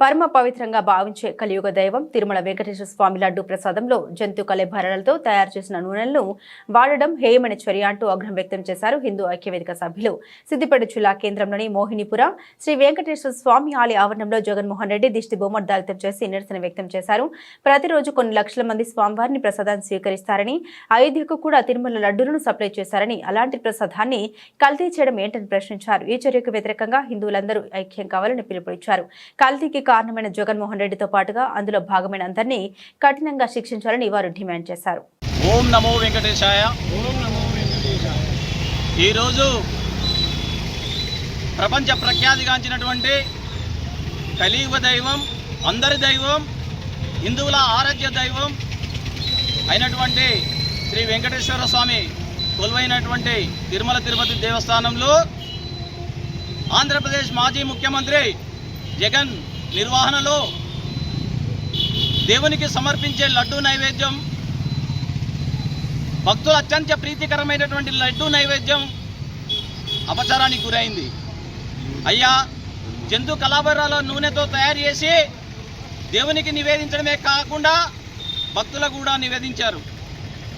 పరమ పవిత్రంగా భావించే కలియుగ దైవం తిరుమల వెంకటేశ్వర స్వామి లడ్డు ప్రసాదంలో జంతు కలెభరణలతో తయారు చేసిన నూనెలను వాడడం హేయమైన చర్య అంటూ ఆగ్రహం వ్యక్తం చేశారు హిందూ ఐక్యవేదిక సభ్యులు. సిద్దిపేట జిల్లా కేంద్రంలోని మోహినిపుర శ్రీ వెంకటేశ్వర స్వామి ఆలయ ఆవరణంలో జగన్మోహన్ రెడ్డి దిష్టి బొమ్మర్దాలతో చేసి నిరసన వ్యక్తం చేశారు. ప్రతిరోజు కొన్ని లక్షల మంది స్వామివారిని ప్రసాదాన్ని స్వీకరిస్తారని అయోధ్యకు కూడా తిరుమల లడ్డూలను సప్లై చేశారని అలాంటి ప్రసాదాన్ని కల్తీ చేయడం ఏంటని ప్రశ్నించారు. ఈ చర్యకు వ్యతిరేకంగా హిందువులందరూ ఐక్యం కావాలని పిలుపునిచ్చారు. కల్తీకి కారణమైన జగన్మోహన్ రెడ్డితో పాటుగా అందులో భాగమైన అందరినీ కఠినంగా శిక్షించాలని వారు డిమాండ్ చేశారు. ఓం నమో వెంకటేశాయ. ఈరోజు ప్రపంచ ప్రఖ్యాతిగాంచినటువంటి కలియుగ దైవం అందరి దైవం హిందువుల ఆరాధ్య దైవం అయినటువంటి శ్రీ వెంకటేశ్వర స్వామి కొలువైనటువంటి తిరుమల తిరుపతి దేవస్థానంలో ఆంధ్రప్రదేశ్ మాజీ ముఖ్యమంత్రి జగన్ నిర్వహణలో దేవునికి సమర్పించే లడ్డు నైవేద్యం భక్తులు అత్యంత ప్రీతికరమైనటువంటి లడ్డు నైవేద్యం అపచారానికి గురైంది. అయ్యా జంతు కలాబరాల నూనెతో తయారు చేసి దేవునికి నివేదించడమే కాకుండా భక్తులకు కూడా నివేదించారు.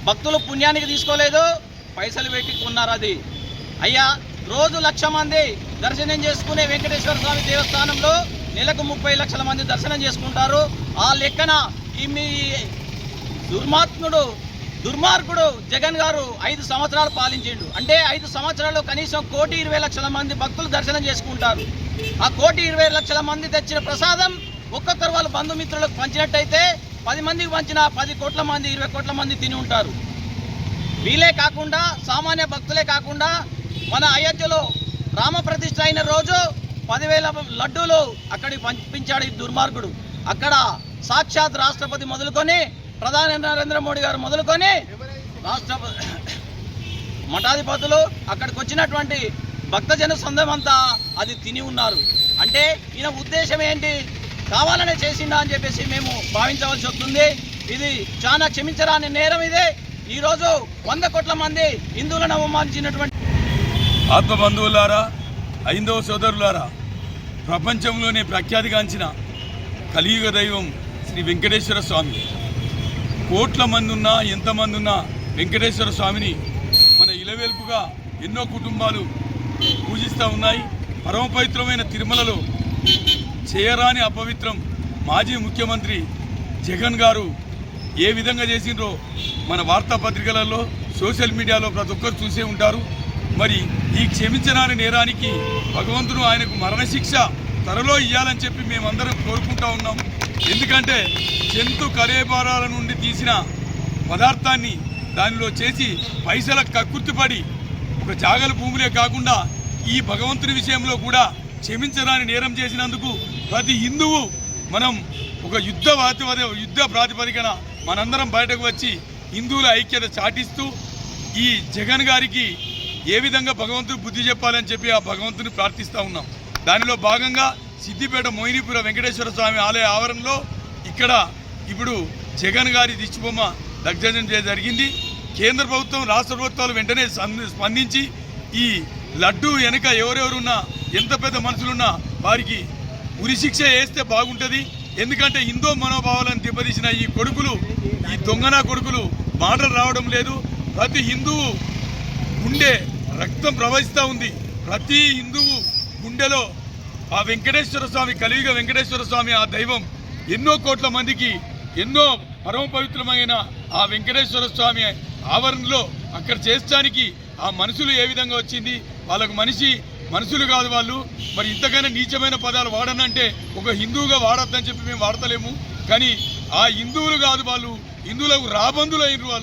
భక్తులు పుణ్యానికి తీసుకోలేదు పైసలు పెట్టి కొన్నారు అది. అయ్యా రోజు లక్ష మంది దర్శనం చేసుకునే వెంకటేశ్వర స్వామి దేవస్థానంలో నెలకు ముప్పై లక్షల మంది దర్శనం చేసుకుంటారు. ఆ లెక్కన ఈ మీ దుర్మాత్ముడు దుర్మార్గుడు జగన్ గారు ఐదు సంవత్సరాలు పాలించిండు. అంటే ఐదు సంవత్సరాల్లో కనీసం కోటి ఇరవై లక్షల మంది భక్తులు దర్శనం చేసుకుంటారు. ఆ కోటి ఇరవై లక్షల మంది తెచ్చిన ప్రసాదం ఒక్కొక్కరు వాళ్ళ బంధుమిత్రులకు పంచినట్టయితే పది మందికి పంచిన పది కోట్ల మంది ఇరవై కోట్ల మంది తిని ఉంటారు. వీలే కాకుండా సామాన్య భక్తులే కాకుండా మన అయోధ్యలో రామ ప్రతిష్ఠ అయిన రోజు పదివేల లడ్డూలు అక్కడికి పంపించాడు ఈ దుర్మార్గుడు. అక్కడ సాక్షాత్ రాష్ట్రపతి మొదలుకొని ప్రధాని నరేంద్ర మోడీ గారు మొదలుకొని రాష్ట్రపతి మఠాధిపతులు అక్కడికి వచ్చినటువంటి భక్తజన సొందం అది తిని ఉన్నారు. అంటే ఈయన ఉద్దేశం ఏంటి? కావాలనే చేసిండా అని చెప్పేసి మేము భావించవలసి వస్తుంది. ఇది చాలా క్షమించరాని నేరం ఇదే. ఈరోజు వంద కోట్ల మంది హిందువులను అవమానించినటువంటి ఆత్మబంధువులారా ఐందవ సోదరులారా ప్రపంచంలోనే ప్రఖ్యాతిగాంచిన కలియుగ దైవం శ్రీ వెంకటేశ్వర స్వామి. కోట్ల మంది ఉన్నా ఎంతమంది ఉన్నా వెంకటేశ్వర స్వామిని మన ఇలవేల్పుగా ఎన్నో కుటుంబాలు పూజిస్తూ ఉన్నాయి. పరమ పవిత్రమైన తిరుమలలో చేయరాని అపవిత్రం మాజీ ముఖ్యమంత్రి జగన్ గారు ఏ విధంగా చేసిండ్రో మన వార్తాపత్రికలలో సోషల్ మీడియాలో ప్రతి ఒక్కరు చూసే ఉంటారు. మరి ఈ క్షమించరాని నేరానికి భగవంతుడు ఆయనకు మరణశిక్ష త్వరలో ఇవ్వాలని చెప్పి మేమందరం కోరుకుంటా ఉన్నాం. ఎందుకంటే జంతు కరేబారాల నుండి తీసిన పదార్థాన్ని దానిలో చేసి పైసల కక్కుర్తిపడి ఒక జాగల భూములే కాకుండా ఈ భగవంతుని విషయంలో కూడా క్షమించరాని నేరం చేసినందుకు ప్రతి హిందువు మనం ఒక యుద్ధ ప్రాతిపద యుద్ధ ప్రాతిపదికన మనందరం బయటకు వచ్చి హిందువుల ఐక్యత చాటిస్తూ ఈ జగన్ గారికి ఏ విధంగా భగవంతుడు బుద్ధి చెప్పాలని చెప్పి ఆ భగవంతుని ప్రార్థిస్తూ ఉన్నాం. దానిలో భాగంగా సిద్దిపేట మోయినీపుర వెంకటేశ్వర స్వామి ఆలయ ఆవరణలో ఇక్కడ ఇప్పుడు జగన్ గారి దిష్టిబొమ్మ దగ్ధం చేయడం జరిగింది. కేంద్ర ప్రభుత్వం రాష్ట్ర ప్రభుత్వాలు వెంటనే స్పందించి ఈ లడ్డు వెనక ఎవరెవరున్నా ఎంత పెద్ద మనుషులున్నా వారికి ఉరిశిక్ష వేస్తే బాగుంటుంది. ఎందుకంటే హిందూ మనోభావాలను దెబ్బతీసిన ఈ కొడుకులు ఈ దొంగన కొడుకులు మాటలు రావడం లేదు. ప్రతి హిందువు ఉండే రక్తం ప్రవహిస్తూ ఉంది. ప్రతి హిందువు గుండెలో ఆ వెంకటేశ్వర స్వామి కలియుగ వెంకటేశ్వర స్వామి ఆ దైవం ఎన్నో కోట్ల మందికి ఎన్నో పరమ పవిత్రమైన ఆ వెంకటేశ్వర స్వామి ఆవరణలో అక్కడ చేర్చడానికి ఆ మనుషులు ఏ విధంగా వచ్చింది? వాళ్ళకు మనిషి మనుషులు కాదు వాళ్ళు. మరి ఇంతకైనా నీచమైన పదాలు వాడనంటే ఒక హిందువుగా వాడొద్దని చెప్పి మేము వాడతలేము. కానీ ఆ హిందువులు కాదు వాళ్ళు. హిందువులకు రాబందులు అయిన వాళ్ళు.